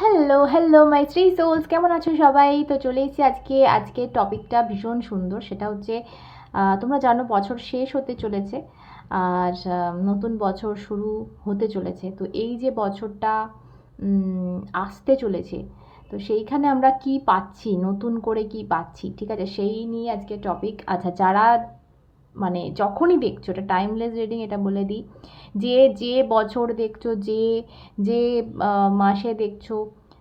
Hello hello my three souls কেমন আছো সবাই? তো চলে এসেছি আজকে আজকে টপিকটা ভীষণ সুন্দর, সেটা হচ্ছে তোমরা জানো বছর শেষ হতে চলেছে, আর নতুন বছর শুরু হতে চলেছে। তো এই যে বছরটা আসতে চলেছে, তো সেইখানে আমরা কি পাচ্ছি, নতুন করে কি পাচ্ছি, ঠিক আছে? সেই নিয়ে আজকে টপিক আচ্ছা যারা মানে যখনই দেখছ এটা টাইমলেস রিডিং এটা বলে দিই যে যে বছর দেখছ যে যে মাসে দেখছ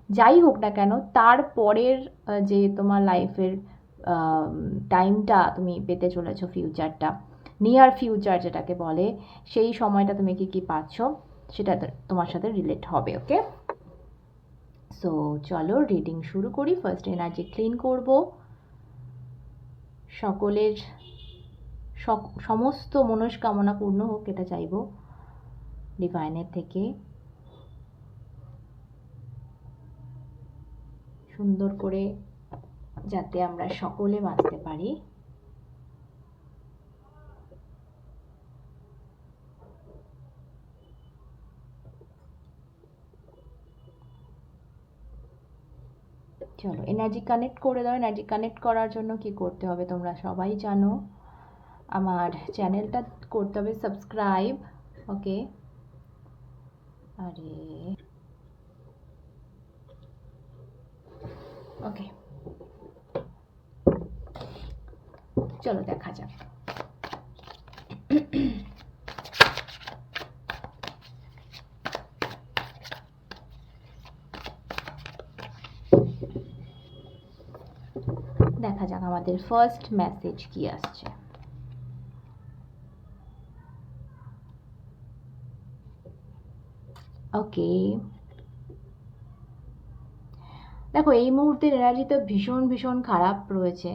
যাই হোক না কেন তারপরের আহ, যে তোমার লাইফের টাইমটা তুমি পেতে চলেছো ফিউচারটা নিয়ার ফিউচার যেটাকে বলে সেই সময়টা তুমি কি কি পাচ্ছ সেটা তোমার সাথে রিলেট হবে ওকে সো চলো রিডিং শুরু করি ফার্স্ট এনার্জি ক্লিন করব সকলের সক- সমস্ত মনস্কামনা পূর্ণ হোক এটা চাইব ডিভাইনের থেকে। সুন্দর করে যাতে আমরা সকলে বাঁচতে পারি। চলো এনার্জি কানেক্ট করে দাও। এনার্জি কানেক্ট করার জন্য কি করতে হবে তোমরা সবাই জানো। আমার চ্যানেলটা করতে হবে সাবস্ক্রাইব ওকে আরে ওকে চলো দেখা যাক। দেখা যাক আমাদের ফার্স্ট মেসেজ কি আসছে। ওকে দেখো, এই মুহূর্তের এনার্জি তো ভীষণ ভীষণ খারাপ রয়েছে।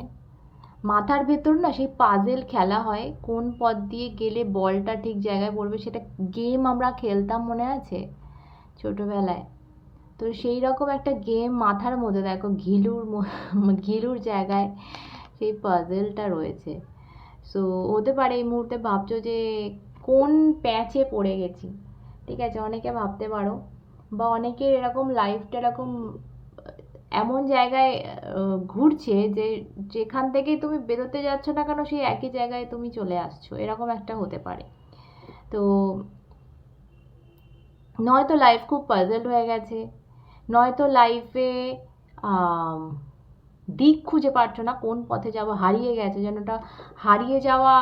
মাথার ভেতর না সেই পাজেল খেলা হয়, কোন পথ দিয়ে গেলে বলটা ঠিক জায়গায় পড়বে সেটা গেম আমরা খেলতাম মনে আছে ছোটবেলায়। তো সেই রকম একটা গেম মাথার মধ্যে দেখো, ঘিলুর ঘিলুর জায়গায় সেই পাজেলটা রয়েছে। সো হতে পারে এই মুহূর্তে ভাবছ যে কোন প্যাচে পড়ে গেছি? ঠিক আছে, অনেকে ভাবতে পারো। বা অনেকের এরকম লাইফটা এরকম, এমন জায়গায় ঘুরছে যে যেখান থেকেই তুমি বেরোতে যাচ্ছ না কেন, সেই একই জায়গায় তুমি চলে আসছো। এরকম একটা হতে পারে। তো নয়তো লাইফ খুব পাজেল হয়ে গেছে। নয়তো লাইফে দিক খুঁজে পাচ্ছ না কোন পথে যাব, হারিয়ে গেছে। যেন ওটা হারিয়ে যাওয়া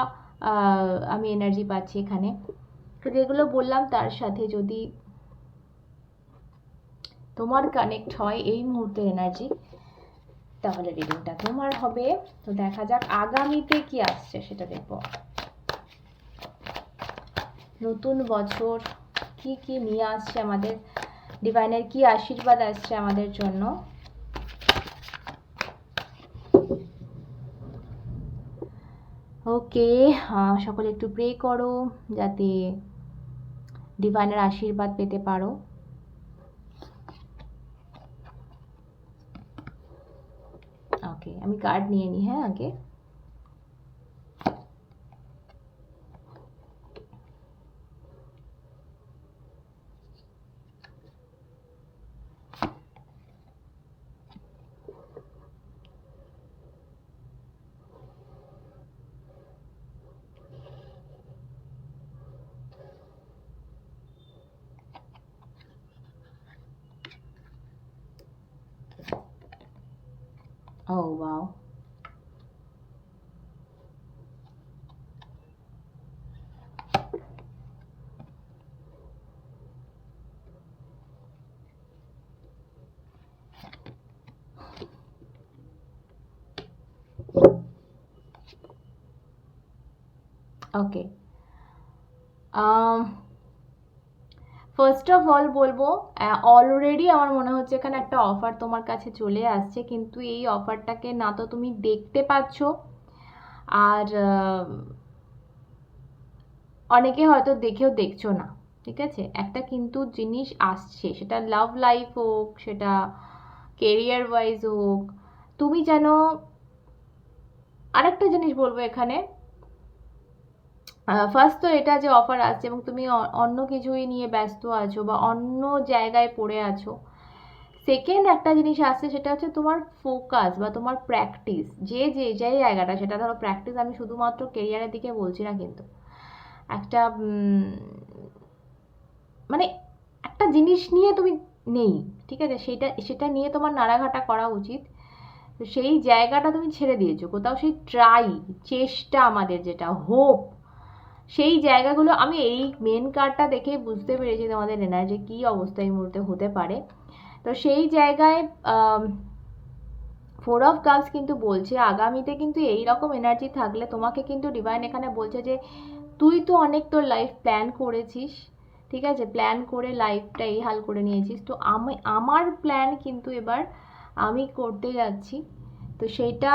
আমি এনার্জি পাচ্ছি এখানে। তো যেগুলো বললাম তার সাথে যদি তোমার কানেক্ট হয় এই মুহূর্তে এনার্জি তাহলে রিডিংটা তোমার হবে। তো দেখা যাক আগামীতে কি আসছে, সেটা দেখব। নতুন বছর কি কি নিয়ে আসছে আমাদের ডিভাইনের কি আশীর্বাদ আসছে আমাদের জন্য? ওকে সকলে একটু প্রে করো যাতে ডিভাইনের আশীর্বাদ পেতে পারো। ওকে আমি কার্ড নিয়ে নিই হ্যাঁ আগে। ওকে ফার্স্ট অফ অল বলব অলরেডি আমার মনে হচ্ছে এখানে একটা অফার তোমার কাছে চলে আসছে, কিন্তু এই অফারটাকে না তো তুমি দেখতে পাচ্ছ। আর অনেকে হয়তো দেখেও দেখছ না, ঠিক আছে? একটা কিন্তু জিনিস আসছে, সেটা লাভ লাইফ হোক, সেটা কেরিয়ার ওয়াইজ হোক, তুমি যেন আরেকটা জিনিস বলব এখানে। ফার্স্ট তো এটা যে অফার আসছে এবং তুমি অন্য কিছুই নিয়ে ব্যস্ত আছো বা অন্য জায়গায় পড়ে আছো। সেকেন্ড একটা জিনিস আসছে সেটা হচ্ছে তোমার ফোকাস বা তোমার প্র্যাকটিস যে যে যে জায়গাটা, সেটা ধরো প্র্যাকটিস আমি শুধুমাত্র কেরিয়ারের দিকে বলছি না কিন্তু। একটা মানে একটা জিনিস নিয়ে তুমি নেই, ঠিক আছে? সেটা সেটা নিয়ে তোমার নাড়াঘাটা করা উচিত। তো সেই জায়গাটা তুমি ছেড়ে দিয়েছ। কোথাও সেই ট্রাই চেষ্টা আমাদের যেটা হোপ সেই জায়গাগুলো আমি এই মেন কার্ডটা দেখেই বুঝতে পেরেছি তোমাদের এনার্জি কী অবস্থা এই মুহূর্তে হতে পারে। তো সেই জায়গায় ফোর অফ কাপস কিন্তু বলছে, আগামীতে কিন্তু এই রকম এনার্জি থাকলে তোমাকে কিন্তু ডিভাইন এখানে বলছে যে, তুই তো অনেক তোর লাইফ প্ল্যান করেছিস, ঠিক আছে? প্ল্যান করে লাইফটা এই হাল করে নিয়েছিস। তো আমি, আমার প্ল্যান কিন্তু এবার আমি করতে যাচ্ছি। তো সেটা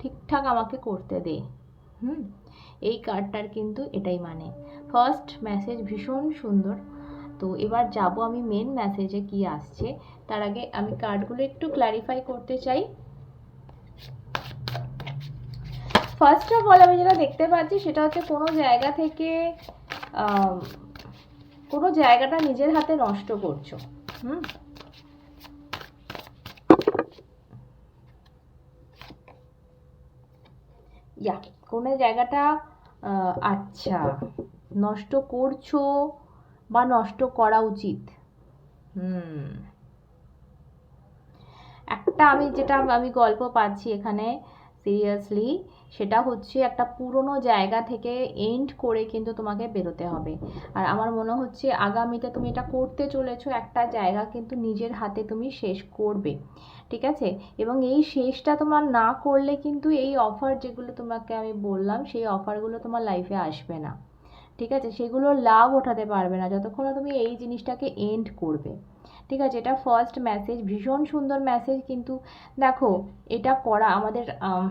ঠিকঠাক আমাকে করতে দে। হুম, এই কার্ডটার কিন্তু এটাই মানে। ফার্স্ট মেসেজ ভীষণ সুন্দর। তো এবার যাব আমি মেন মেসেজে কি আসছে। তার আগে আমি কার্ডগুলো একটু ক্ল্যারিফাই করতে চাই। ফার্স্ট অফ অল আমি যেটা দেখতে পাচ্ছি সেটা হচ্ছে কোনো জায়গা থেকে কোনো জায়গাটা নিজের হাতে নষ্ট করছ। হুম? ইয়া কোনো জায়গাটা আহ, আচ্ছা নষ্ট করছ বা নষ্ট করা উচিত। হুম। একটা আমি যেটা আমি গল্প পাচ্ছি এখানে সিরিয়াসলি সেটা হচ্ছে একটা পুরনো জায়গা থেকে এন্ড করে কিন্তু তোমাকে বেরোতে হবে। আর আমার মনে হচ্ছে আগামীতে তুমি এটা করতে চলেছো একটা জায়গা কিন্তু নিজের হাতে তুমি শেষ করবে। ঠিক আছে? এবং এই শেষটা তোমার না করলে কিন্তু এই অফার যেগুলো তোমাকে আমি বললাম সেই অফারগুলো তোমার লাইফে আসবে না। ঠিক আছে? সেগুলো লাভ ওঠাতে পারবে না যতক্ষণ তুমি এই জিনিসটাকে এন্ড করবে। ঠিক আছে? এটা ফার্স্ট মেসেজ ভীষণ সুন্দর মেসেজ কিন্তু দেখো এটা করা আমাদের আম,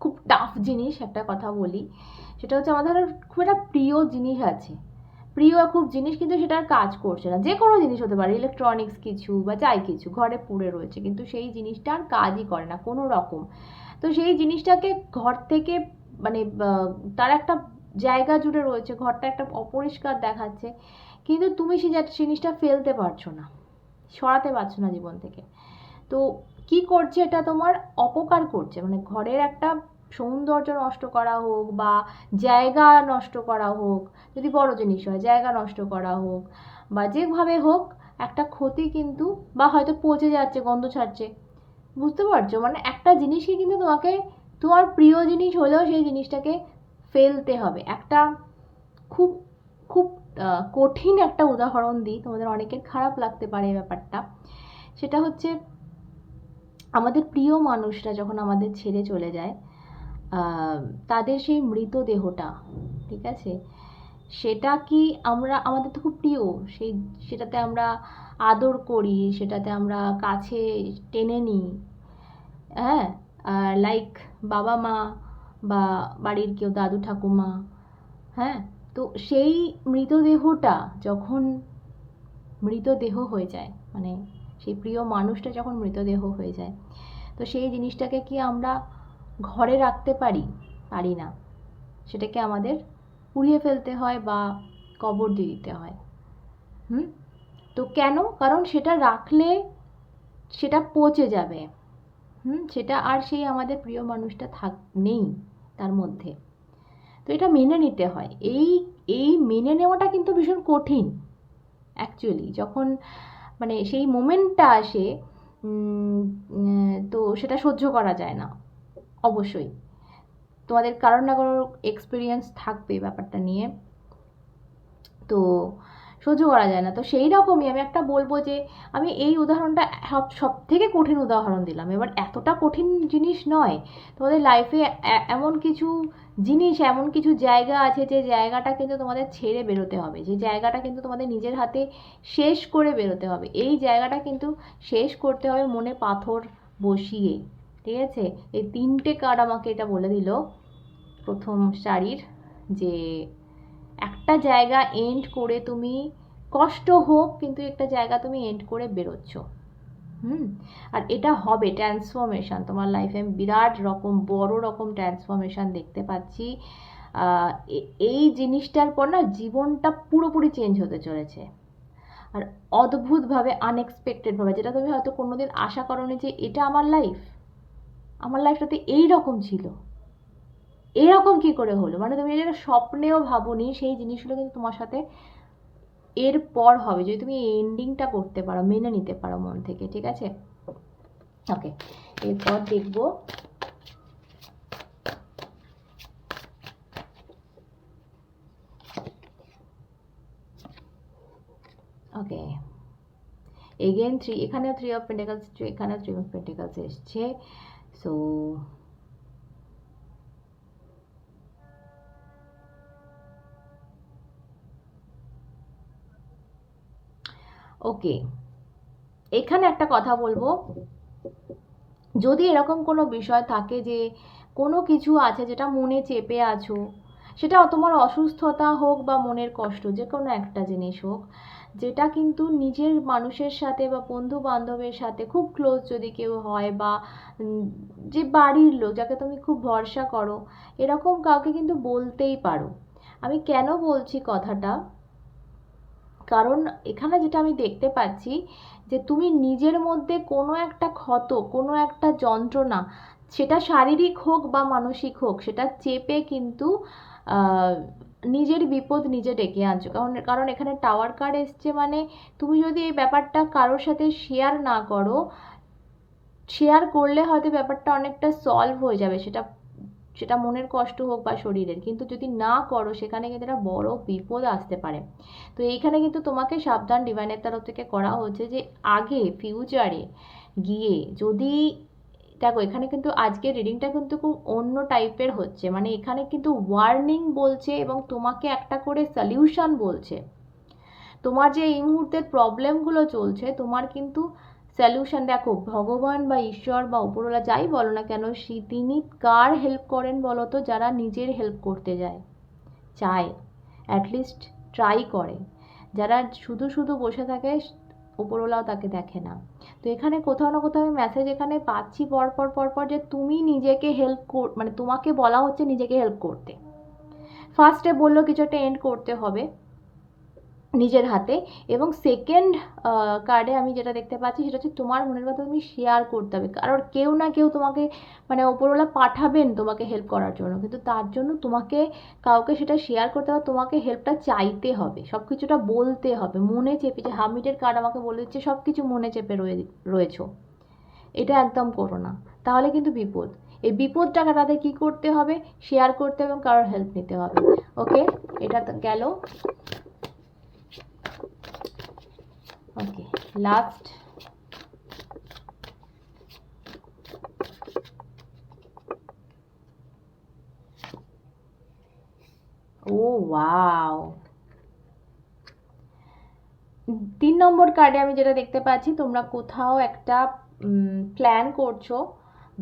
খুব টাফ জিনিস একটা কথা বলি। সেটা হচ্ছে আমাদের খুব একটা প্রিয় জিনিস আছে। প্রিয় খুব জিনিস কিন্তু সেটা আর কাজ করছে না। যে কোনো জিনিস হতে পারে ইলেকট্রনিক্স কিছু বা যাই কিছু, ঘরে পড়ে রয়েছে, কিন্তু সেই জিনিসটা আর কাজই করে না কোনো রকম। তো সেই জিনিসটাকে ঘর থেকে মানে তার একটা জায়গা জুড়ে রয়েছে, ঘরটা একটা অপরিষ্কার দেখাচ্ছে, কিন্তু তুমি সেই জিনিসটা ফেলতে পারছ না, সরাতে পারছ না জীবন থেকে। তো কি করছে এটা তোমার অপকার করছে? মানে ঘরের একটা সৌন্দর্য নষ্ট করা হোক বা জায়গা নষ্ট করা হোক, যদি বড় জিনিস হয়, জায়গা নষ্ট করা হোক বা যেভাবে হোক, একটা ক্ষতি কিন্তু বা হয়তো পচে যাচ্ছে, গন্ধ ছাড়ছে। বুঝতে পারছ? মানে একটা জিনিসকে কিন্তু তোমাকে, তোমার প্রিয় জিনিস হলেও সেই জিনিসটাকে ফেলতে হবে। একটা খুব খুব কঠিন একটা উদাহরণ দিই। তোমাদের অনেকের খারাপ লাগতে পারে এই ব্যাপারটা। সেটা হচ্ছে আমাদের প্রিয় মানুষরা যখন আমাদের ছেড়ে চলে যায় তাদের সেই মৃতদেহটা, ঠিক আছে? সেটা কি আমরা, আমাদের তো খুব প্রিয়, সেই, সেটাতে আমরা আদর করি, সেটাতে আমরা কাছে টেনে নিই হ্যাঁ? লাইক বাবা মা বা বাড়ির কেউ দাদু ঠাকুমা হ্যাঁ? তো সেই মৃতদেহটা যখন মৃতদেহ হয়ে যায় মানে সেই প্রিয় মানুষটা যখন মৃতদেহ হয়ে যায়, তো সেই জিনিসটাকে কি আমরা ঘরে রাখতে পারি? পারি না। সেটাকে আমাদের পুড়িয়ে ফেলতে হয় বা কবর দিয়ে দিতে হয়। হুম? তো কেন? কারণ সেটা রাখলে সেটা পচে যাবে। হুম? সেটা আর সেই আমাদের প্রিয় মানুষটা থাক, নেই তার মধ্যে। তো এটা মেনে নিতে হয়। এই এই মেনে নেওয়াটা কিন্তু ভীষণ কঠিন অ্যাকচুয়ালি যখন মানে সেই মোমেন্টটা আসে তো সেটা সহ্য করা যায় না, অবশ্যই। তোমাদের কারোর না কারোর এক্সপিরিয়েন্স থাকবে ব্যাপারটা নিয়ে। তো সহ্য করা যায় না। তো সেই রকমই আমি একটা বলব যে, আমি এই উদাহরণটা সব সব থেকে কঠিন উদাহরণ দিলাম। এবার এতটা কঠিন জিনিস নয়। তোমাদের লাইফে এমন কিছু জিনিস, এমন কিছু জায়গা আছে যে জায়গাটা কিন্তু তোমাদের ছেড়ে বেরোতে হবে। যে জায়গাটা কিন্তু তোমাদের নিজের হাতে শেষ করে বেরোতে হবে। এই জায়গাটা কিন্তু শেষ করতে হবে মনে পাথর বসিয়ে। ঠিক আছে? এই তিনটে কার্ড আমাকে এটা বলে দিল। প্রথম শাড়ির যে একটা জায়গা এন্ড করে তুমি কষ্ট হোক, কিন্তু একটা জায়গা তুমি এন্ড করে বেরোচ্ছ। হুম, আর এটা হবে ট্রান্সফরমেশন তোমার লাইফে আমি বিরাট রকম, বড় রকম ট্রান্সফরমেশন দেখতে পাচ্ছি। এই জিনিসটার পর না জীবনটা পুরোপুরি চেঞ্জ হতে চলেছে। আর অদ্ভুতভাবে আনএক্সপেক্টেডভাবে যেটা তুমি হয়তো কোনোদিন আশা করোনি যে এটা আমার লাইফ আমার লাইফটাতে এই রকম ছিল। এরকম কি করে হলো? মানে তুমি যেটা স্বপ্নেও ভাবোনি, সেই জিনিসগুলো কিন্তু তোমার সাথে এর পর হবে, যদি তুমি এন্ডিংটা করতে পারো, মেনে নিতে পারো মন থেকে, ঠিক আছে? ওকে এরপর দেখব ওকে এগেন থ্রি এখানেও থ্রি অফ পেন্টিকালস এখানেও থ্রি অফ পেন্টিকালস এসছে। সো ওকে এখানে একটা কথা বলব। যদি এরকম কোনো বিষয় থাকে যে কোনো কিছু আছে যেটা মনে চেপে আছো, সেটা তোমার অসুস্থতা হোক বা মনের কষ্ট যে কোনো একটা জিনিস হোক, যেটা কিন্তু নিজের মানুষের সাথে বা বন্ধু বান্ধবের সাথে খুব ক্লোজ যদি কেউ হয় বা যে বাড়ির লোক যাকে তুমি খুব ভরসা করো, এরকম কাউকে কিন্তু বলতেই পারো। আমি কেন বলছি কথাটা? কারণ এখানে যেটা আমি দেখতে পাচ্ছি যে তুমি নিজের মধ্যে কোনো একটা ক্ষত, কোনো একটা যন্ত্রণা, সেটা শারীরিক হোক বা মানসিক হোক, সেটা চেপে কিন্তু নিজের বিপদ নিজে ডেকে আনছো। কারণ কারণ এখানে টাওয়ার কার্ড এসছে মানে তুমি যদি এই ব্যাপারটা কারোর সাথে শেয়ার না করো শেয়ার করলে হয়তো ব্যাপারটা অনেকটা সলভ হয়ে যাবে। সেটা সেটা মনের কষ্ট হোক বা শরীরের। কিন্তু যদি না করো, সেখানে কিন্তু একটা বড় বিপদ আসতে পারে। তো এইখানে কিন্তু তোমাকে সাবধান ডিভাইনের তরফ থেকে করা হচ্ছে যে, আগে ফিউচারে গিয়ে যদি, দেখো এখানে কিন্তু আজকের রিডিংটা কিন্তু খুব অন্য টাইপের হচ্ছে। মানে এখানে কিন্তু ওয়ার্নিং বলছে এবং তোমাকে একটা করে সলিউশন বলছে। তোমার যে এই মুহূর্তের প্রবলেমগুলো চলছে, তোমার কিন্তু সলিউশন দেখো, ভগবান বা ঈশ্বর বা উপরওয়ালা যাই বলো না কেন তিনি কার হেল্প করেন বলো তো? যারা নিজের হেল্প করতে যায়, চায় অ্যাটলিস্ট ট্রাই করে। যারা শুধু শুধু বসে থাকে, উপরওয়ালাও তাকে দেখে না। তো এখানে কোথাও না কোথাও আমি মেসেজ এখানে পাচ্ছি পরপর পরপর যে তুমি নিজেকে হেল্প কর মানে তোমাকে বলা হচ্ছে নিজেকে হেল্প করতে। ফার্স্টে বলল কিছু একটা এন্ড করতে হবে। নিজের হাতে এবং সেকেন্ড কার্ডে আমি যেটা দেখতে পাচ্ছি সেটা হচ্ছে তোমার মনের কথা তুমি শেয়ার করতে হবে। কারণ কেউ না কেউ তোমাকে মানে ওপরওয়ালা পাঠাবেন তোমাকে হেল্প করার জন্য। কিন্তু তার জন্য তোমাকে কাউকে সেটা শেয়ার করতে হবে, তোমাকে হেল্পটা চাইতে হবে। সব কিছুটা বলতে হবে। মনে চেপে যে হামিটের কার্ড আমাকে বলে দিচ্ছে সব কিছু মনে চেপে রয়ে, রয়েছো। এটা একদম করো না। তাহলে কিন্তু বিপদ। এই বিপদটা কাটাতে কী করতে হবে? শেয়ার করতে হবে এবং কারোর হেল্প নিতে হবে। ওকে এটা গেল। ওকে লাস্ট ও ওয়াও তিন নম্বর কার্ডে আমি যেটা দেখতে পাচ্ছি, তোমরা কোথাও একটা প্ল্যান করছ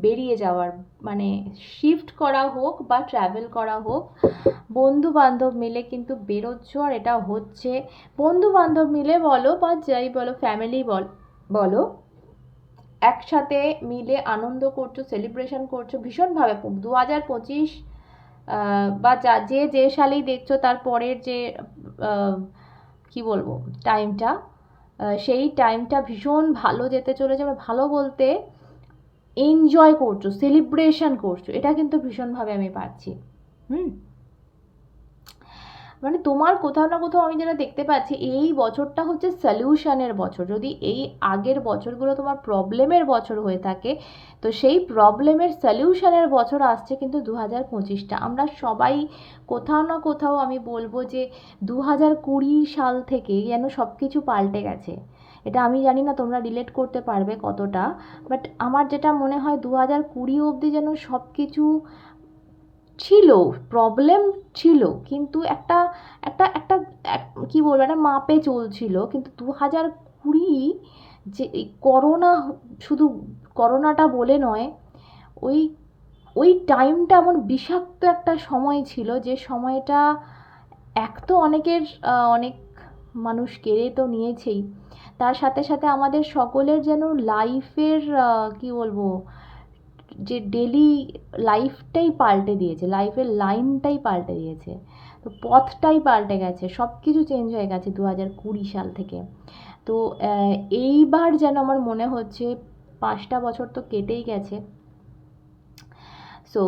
বেরিয়ে যাওয়ার মানে শিফট করা হোক বা ট্রাভেল করা হোক বন্ধু বান্ধব মিলে কিন্তু বেরোচ্ছ আর এটা হচ্ছে। বন্ধু বান্ধব মিলে বলো বা যাই বলো ফ্যামিলি বল, বলো, একসাথে মিলে আনন্দ করছ সেলিব্রেশন করছ, ভীষণভাবে দু হাজার পঁচিশ বা যা, যে যে সালেই দেখছ তার পরের যে কি বলব টাইমটা সেই টাইমটা ভীষণ ভালো যেতে চলেছে ভালো বলতে এনজয় করছ সেলিব্রেশন করছ, এটা কিন্তু ভীষণভাবে আমি পাচ্ছি। হুম? মানে তোমার কোথাও না কোথাও আমি যেটা দেখতে পাচ্ছি, এই বছরটা হচ্ছে সলিউশনের বছর। যদি এই আগের বছরগুলো তোমার প্রবলেমের বছর হয়ে থাকে, তো সেই প্রবলেমের সলিউশনের বছর আসছে কিন্তু দু হাজার পঁচিশটা। আমরা সবাই কোথাও না কোথাও আমি বলব যে দু হাজার কুড়ি সাল থেকে যেন সব কিছু পাল্টে গেছে। এটা আমি জানি না তোমরা রিলেট করতে পারবে কতটা বাট আমার যেটা মনে হয় দু হাজার কুড়ি অবধি যেন সব কিছু ছিল প্রবলেম ছিল, কিন্তু একটা একটা একটা কী বলব, একটা মাপে চলছিল, কিন্তু দু হাজার কুড়ি যে করোনা শুধু করোনাটা বলে নয়, ওই ওই টাইমটা এমন বিষাক্ত একটা সময় ছিল, যে সময়টা এক তো অনেকের অনেক মানুষ কেড়ে তো নিয়েছেই। তার সাথে সাথে আমাদের সকলের যেন লাইফের কী বলব, যে ডেলি লাইফটাই পাল্টে দিয়েছে, লাইফের লাইনটাই পাল্টে দিয়েছে। তো পথটাই পাল্টে গেছে সব কিছু চেঞ্জ হয়ে গেছে দু হাজার কুড়ি সাল থেকে। তো এইবার যেন আমার মনে হচ্ছে পাঁচটা বছর তো কেটেই গেছে। সো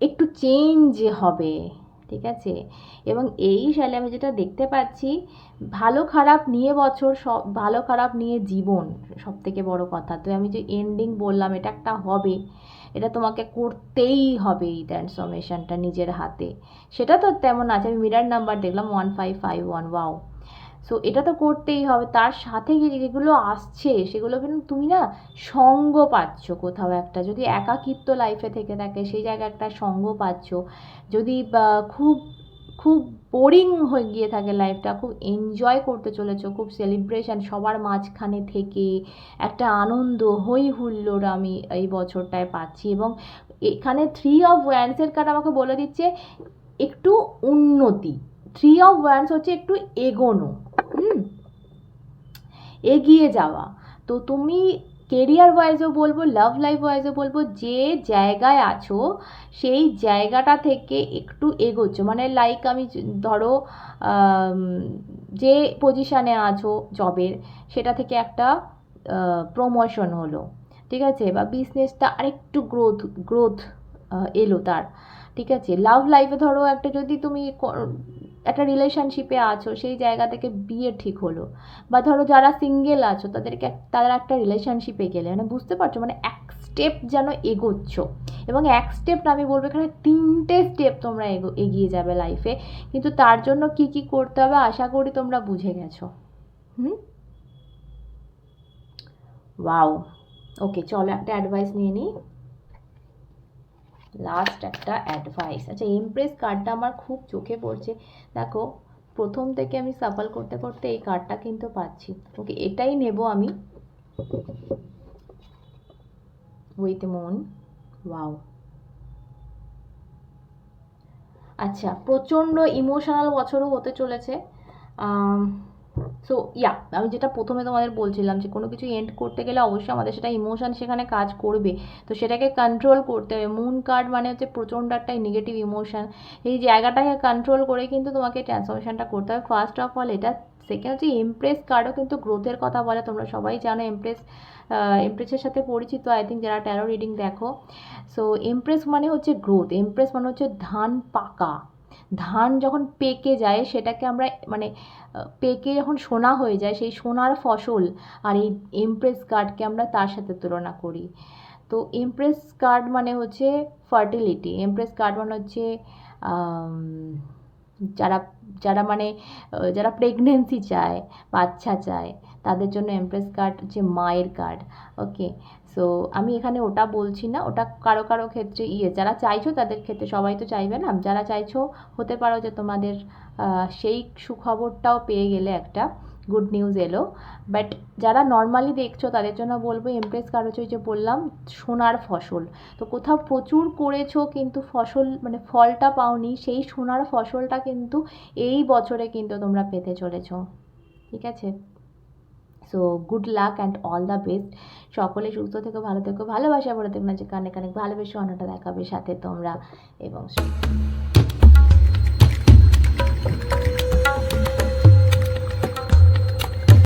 একটু চেঞ্জ হবে। ঠিক আছে? এবং এই সালে আমি যেটা দেখতে পাচ্ছি, ভালো খারাপ নিয়ে বছর সব ভালো খারাপ নিয়ে জীবন সব থেকে বড় কথা। তো আমি যে এন্ডিং বললাম, এটা একটা হবে। এটা তোমাকে করতেই হবে এই ট্রান্সফরমেশনটা নিজের হাতে। সেটা তো তেমন আছে আমি মিরার নাম্বার দেখলাম one five five one wow so এটা তো করতেই হবে। তার সাথে যেগুলো আসছে, সেগুলো কিন্তু তুমি না সঙ্গ পাচ্ছ কোথাও একটা। যদি একাকিত্ব লাইফে থেকে থাকে, সেই জায়গায় একটা সঙ্গ পাচ্ছ। যদি খুব খুব বোরিং হয়ে গিয়ে থাকে লাইফটা খুব এনজয় করতে চলেছো, খুব সেলিব্রেশন সবার মাঝখানে থেকে একটা আনন্দ হই হুল্লোড় আমি এই বছরটায় পাচ্ছি। এবং এখানে থ্রি অফ ওয়ান্সের কার্ড আমাকে বলে দিচ্ছে, একটু উন্নতি। থ্রি অফ ওয়ান্স হচ্ছে একটু এগোনো। এগিয়ে যাওয়া। তো তুমি কেরিয়ার ওয়াইজও বলব লাভ লাইফ ওয়াইজও বলব, যে জায়গায় আছো, সেই জায়গাটা থেকে একটু এগোচ্ছ। মানে লাইক আমি ধরো যে পজিশানে আছো জবের সেটা থেকে একটা প্রমোশন হলো। ঠিক আছে? বা বিজনেসটা আরেকটু গ্রোথ গ্রোথ এলো তার। ঠিক আছে? লাভ লাইফে ধরো একটা যদি তুমি একটা রিলেশনশিপে আছো, সেই জায়গা থেকে বিয়ে ঠিক হলো। বা ধরো যারা সিঙ্গেল আছো, তাদেরকে তারা একটা রিলেশনশিপে গেলে মানে বুঝতে পারছ? মানে এক স্টেপ যেন এগোচ্ছ। এবং এক স্টেপ আমি বলব এখানে তিনটে স্টেপ তোমরা এগো, এগিয়ে যাবে লাইফে কিন্তু তার জন্য কি কি করতে হবে? আশা করি তোমরা বুঝে গেছো। হুম? ওকে চলো একটা অ্যাডভাইস নিয়ে নিই। লাস্ট একটা অ্যাডভাইস আচ্ছা এমপ্রেস কার্ডটা আমার খুব চোখে পড়ছে। দেখো, প্রথম থেকে আমি সাফল করতে করতে এই কার্ডটা কিন্তু পাচ্ছি। ওকে এটাই নেব আমি উইথ মুন ওয়াও আচ্ছা প্রচণ্ড ইমোশনাল বছরও হতে চলেছে। সো ইয়া আমি যেটা প্রথমে তোমাদের বলছিলাম যে কোনো কিছু এন্ড করতে গেলে অবশ্যই আমাদের সেটা ইমোশন সেখানে কাজ করবে। তো সেটাকে কন্ট্রোল করতে হবে। মুন কার্ড মানে হচ্ছে প্রচণ্ড একটা নেগেটিভ ইমোশন এই জায়গাটাকে কন্ট্রোল করে কিন্তু তোমাকে ট্রান্সফরমেশনটা করতে হবে। ফার্স্ট অফ অল এটা সেকেন্ড হচ্ছে এমপ্রেস কার্ডও কিন্তু গ্রোথের কথা বলে। তোমরা সবাই জানো এমপ্রেস এমপ্রেসের সাথে পরিচিত আই থিঙ্ক যারা ট্যারো রিডিং দেখো। সো এমপ্রেস মানে হচ্ছে গ্রোথ এমপ্রেস মানে হচ্ছে ধান পাকা। ধান যখন পেকে যায়, সেটাকে আমরা মানে পেকে যখন সোনা হয়ে যায়, সেই সোনার ফসল আর এই এমপ্রেস কার্ডকে আমরা তার সাথে তুলনা করি। তো এমপ্রেস কার্ড মানে হচ্ছে ফার্টিলিটি এমপ্রেস কার্ড মানে হচ্ছে যারা যারা মানে যারা প্রেগনেন্সি চায়, বাচ্চা চায়, তাদের জন্য এমপ্রেস কার্ড হচ্ছে মায়ের কার্ড ওকে সো আমি এখানে ওটা বলছি না, ওটা কারও কারও ক্ষেত্রে ইয়ে। যারা চাইছো তাদের ক্ষেত্রে সবাই তো চাইবে না। যারা চাইছো হতে পারো যে তোমাদের সেই সুখবরটাও পেয়ে গেলে একটা গুড নিউজ এলো। বাট যারা নর্মালি দেখছ তাদের জন্য বলব এমপ্রেস ওই যে বললাম, সোনার ফসল। তো কোথাও প্রচুর করেছ কিন্তু ফসল মানে ফলটা পাওনি, সেই সোনার ফসলটা কিন্তু এই বছরে কিন্তু তোমরা পেতে চলেছো। ঠিক আছে? So good luck and all the best সকলে সুস্থ থেকো, ভালো থেকো, ভালোবাসা বলে থেকো না যে কানে কানে ভালোবেসে অন্যটা দেখাবে সাথে তোমরা এবং